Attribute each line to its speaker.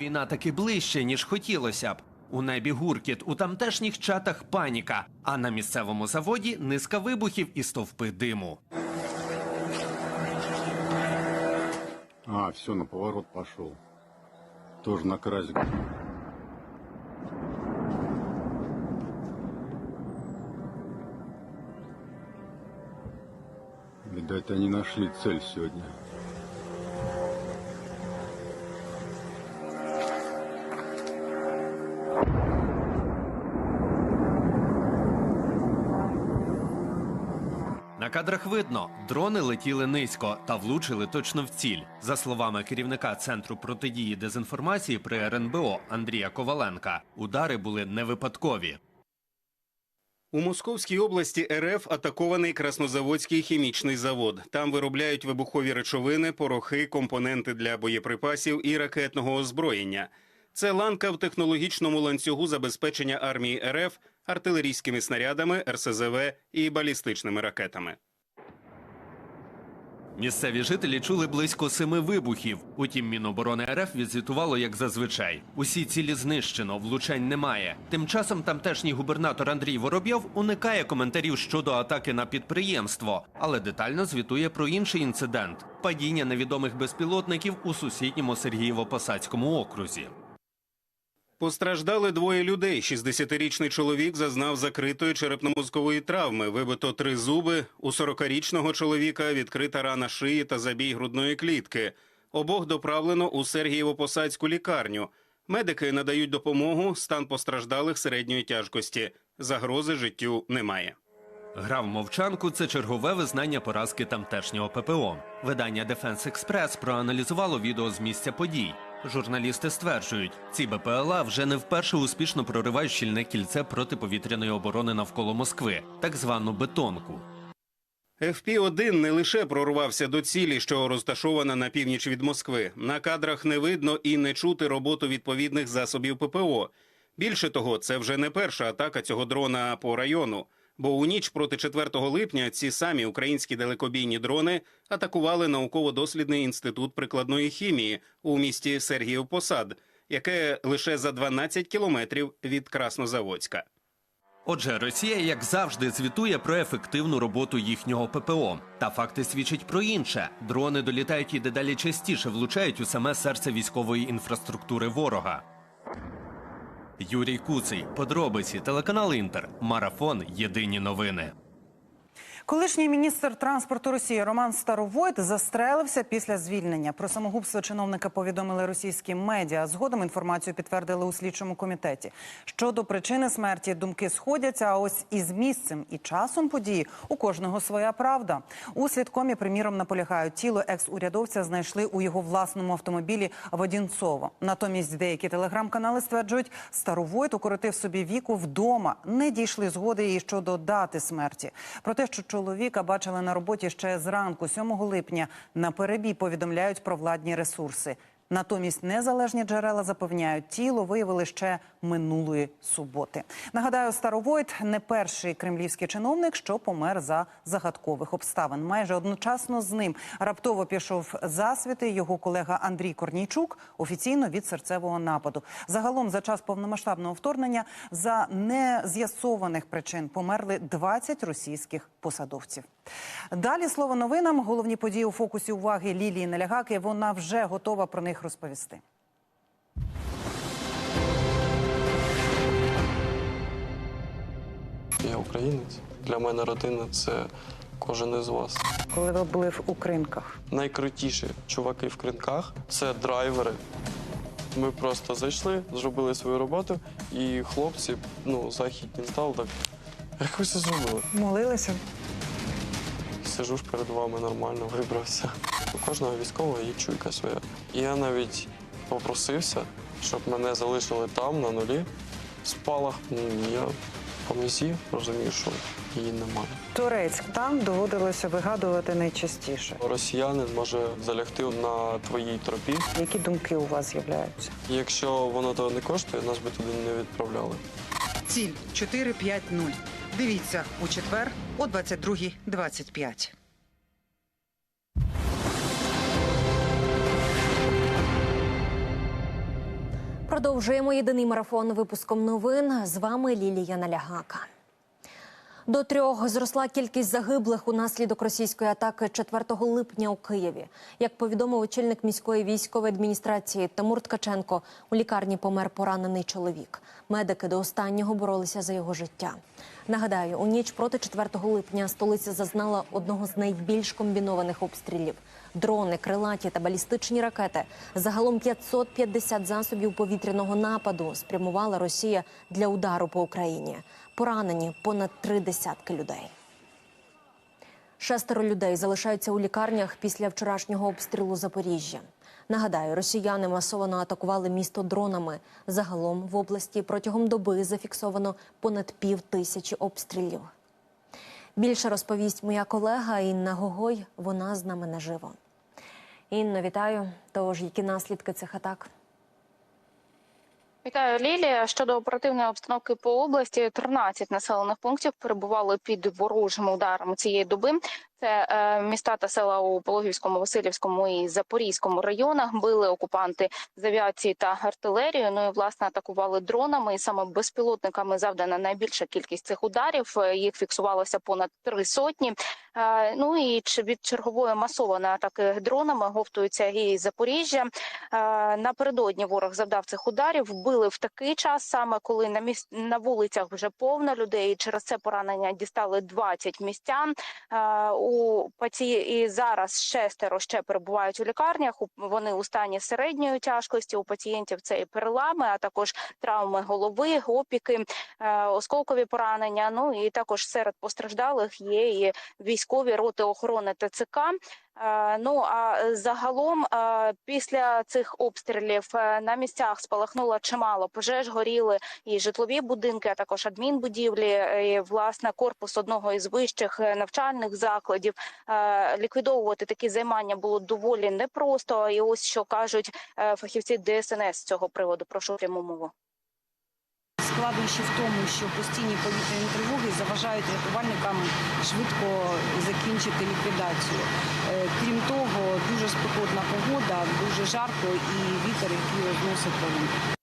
Speaker 1: Війна таки ближче, ніж хотілося б. У небі гуркіт, у тамтешніх чатах паніка, а на місцевому заводі низка вибухів і стовпи диму.
Speaker 2: А, все, на поворот пошел. Тоже на красик. Видать, они нашли цель сегодня.
Speaker 1: Кадрах видно, дрони летіли низько та влучили точно в ціль. За словами керівника центру протидії дезінформації при РНБО Андрія Коваленка, удари були не випадкові.
Speaker 3: У Московській області РФ атакований Краснозаводський хімічний завод. Там виробляють вибухові речовини, порохи, компоненти для боєприпасів і ракетного озброєння. Це ланка в технологічному ланцюгу забезпечення армії РФ артилерійськими снарядами, РСЗВ і балістичними ракетами.
Speaker 1: Місцеві жителі чули близько семи вибухів. Утім, Міноборони РФ відзвітувало як зазвичай. Усі цілі знищено, влучань немає. Тим часом тамтешній губернатор Андрій Воробйов уникає коментарів щодо атаки на підприємство, але детально звітує про інший інцидент падіння невідомих безпілотників у сусідньому Сергієво-Посадському окрузі.
Speaker 3: Постраждали двоє людей. 60-річний чоловік зазнав закритої черепно-мозкової травми. Вибито три зуби. У 40-річного чоловіка відкрита рана шиї та забій грудної клітки. Обох доправлено у Сергієво-Посадську лікарню. Медики надають допомогу. Стан постраждалих середньої тяжкості. Загрози життю немає.
Speaker 1: Гра в мовчанку це чергове визнання поразки тамтешнього ППО. Видання Defense Express проаналізувало відео з місця подій. Журналісти стверджують, ці БПЛА вже не вперше успішно проривають щільне кільце протиповітряної оборони навколо Москви, так звану бетонку.
Speaker 3: FP-1 не лише прорвався до цілі, що розташована на північ від Москви. На кадрах не видно і не чути роботу відповідних засобів ППО. Більше того, це вже не перша атака цього дрона по району. Бо у ніч проти 4 липня ці самі українські далекобійні дрони атакували науково-дослідний інститут прикладної хімії у місті Сергіїв Посад, яке лише за 12 кілометрів від Краснозаводська.
Speaker 1: Отже, Росія, як завжди, звітує про ефективну роботу їхнього ППО. Та факти свідчать про інше: дрони долітають і дедалі частіше влучають у саме серце військової інфраструктури ворога. Юрій Куций, подробиці, телеканал Інтер, марафон. Єдині новини.
Speaker 4: Колишній міністр транспорту Росії Роман Старовойт застрелився після звільнення. Про самогубство чиновника повідомили російські медіа. Згодом інформацію підтвердили у слідчому комітеті. Щодо причини смерті думки сходяться. А ось із місцем і часом події у кожного своя правда. У слідкомі, приміром, наполягають тіло екс-урядовця знайшли у його власному автомобілі в Одінцово. Натомість деякі телеграм-канали стверджують, Старовойт укоротив собі віку вдома. Не дійшли згоди і щодо дати смерті. Про те, що чоловіка бачили на роботі ще зранку, 7 липня, на перебій повідомляють про владні ресурси. Натомість незалежні джерела запевняють, тіло виявили ще минулої суботи. Нагадаю, Старовойт не перший кремлівський чиновник, що помер за загадкових обставин. Майже одночасно з ним раптово пішов засвіти його колега Андрій Корнійчук офіційно від серцевого нападу. Загалом за час повномасштабного вторгнення за нез'ясованих причин померли 20 російських посадовців. Далі слово новинам. Головні події у фокусі уваги Лілії Нелягаки. Вона вже готова про них розповісти.
Speaker 5: Я українець. Для мене родина це кожен із вас.
Speaker 4: Коли ви були в Укринках,
Speaker 5: Найкрутіші чуваки в кринках це драйвери. Ми просто зайшли, зробили свою роботу, і хлопці, ну, західні стали так. Як ви це зробили?
Speaker 4: молилися.
Speaker 5: Сижу ж перед вами нормально, вибрався. У кожного військового є чуйка своя. І я навіть попросився, щоб мене залишили там, на нулі, в спалах. Ну, Я по мізі розумію, що її немає.
Speaker 4: Турецьк там доводилося вигадувати найчастіше.
Speaker 5: Росіянин може залягти на твоїй тропі.
Speaker 4: Які думки у вас з'являються?
Speaker 5: Якщо воно того не коштує, нас би туди не відправляли.
Speaker 6: Ціль 4-5-0. Дивіться у четвер о 22.25.
Speaker 7: Продовжуємо єдиний марафон випуском новин. З вами Лілія Налягака. До трьох зросла кількість загиблих унаслідок російської атаки 4 липня у Києві. Як повідомив очільник міської військової адміністрації Тамур Ткаченко, у лікарні помер поранений чоловік. Медики до останнього боролися за його життя. Нагадаю, у ніч проти 4 липня столиця зазнала одного з найбільш комбінованих обстрілів. Дрони, крилаті та балістичні ракети. Загалом 550 засобів повітряного нападу спрямувала Росія для удару по Україні. Поранені понад три десятки людей. Шестеро людей залишаються у лікарнях після вчорашнього обстрілу Запоріжжя. Нагадаю, росіяни масово атакували місто дронами. Загалом в області протягом доби зафіксовано понад пів тисячі обстрілів. Більше розповість моя колега Інна Гогой. Вона з нами наживо. Інно, вітаю. Тож, які наслідки цих атак?
Speaker 8: Вітаю, Лілія. Щодо оперативної обстановки по області, 13 населених пунктів перебували під ворожими ударами цієї доби. Це е, міста та села у Пологівському, Васильівському і Запорізькому районах. Били окупанти з авіації та артилерією. Ну і власне атакували дронами. І саме безпілотниками завдана найбільша кількість цих ударів. Е, Їх фіксувалося понад три сотні. Ну і від чергової масованої атаки дронами говтується і Запоріжжя. Напередодні ворог завдав цих ударів. Вбили в такий час, саме коли на міс... на вулицях вже повно людей. І через це поранення дістали 20 містян. У паці... і зараз шестеро ще перебувають у лікарнях. Вони у стані середньої тяжкості. У пацієнтів це і перелами, а також травми голови, опіки, е, осколкові поранення. Ну і також серед постраждалих є і військові роти охорони ТЦК. Е, Ну а загалом е, після цих обстрілів е, на місцях спалахнуло чимало пожеж, горіли і житлові будинки, а також адмінбудівлі. е, І, власне, корпус одного із вищих е, навчальних закладів. Е, Ліквідовувати такі займання було доволі непросто. І ось що кажуть е, фахівці ДСНС з цього приводу. Прошу пряму мову.
Speaker 9: Складнощі в тому, що постійні повітряні тривоги заважають рятувальникам швидко закінчити ліквідацію. Е, Крім того, дуже спекотна погода, дуже жарко і вітер, який розносить вогонь.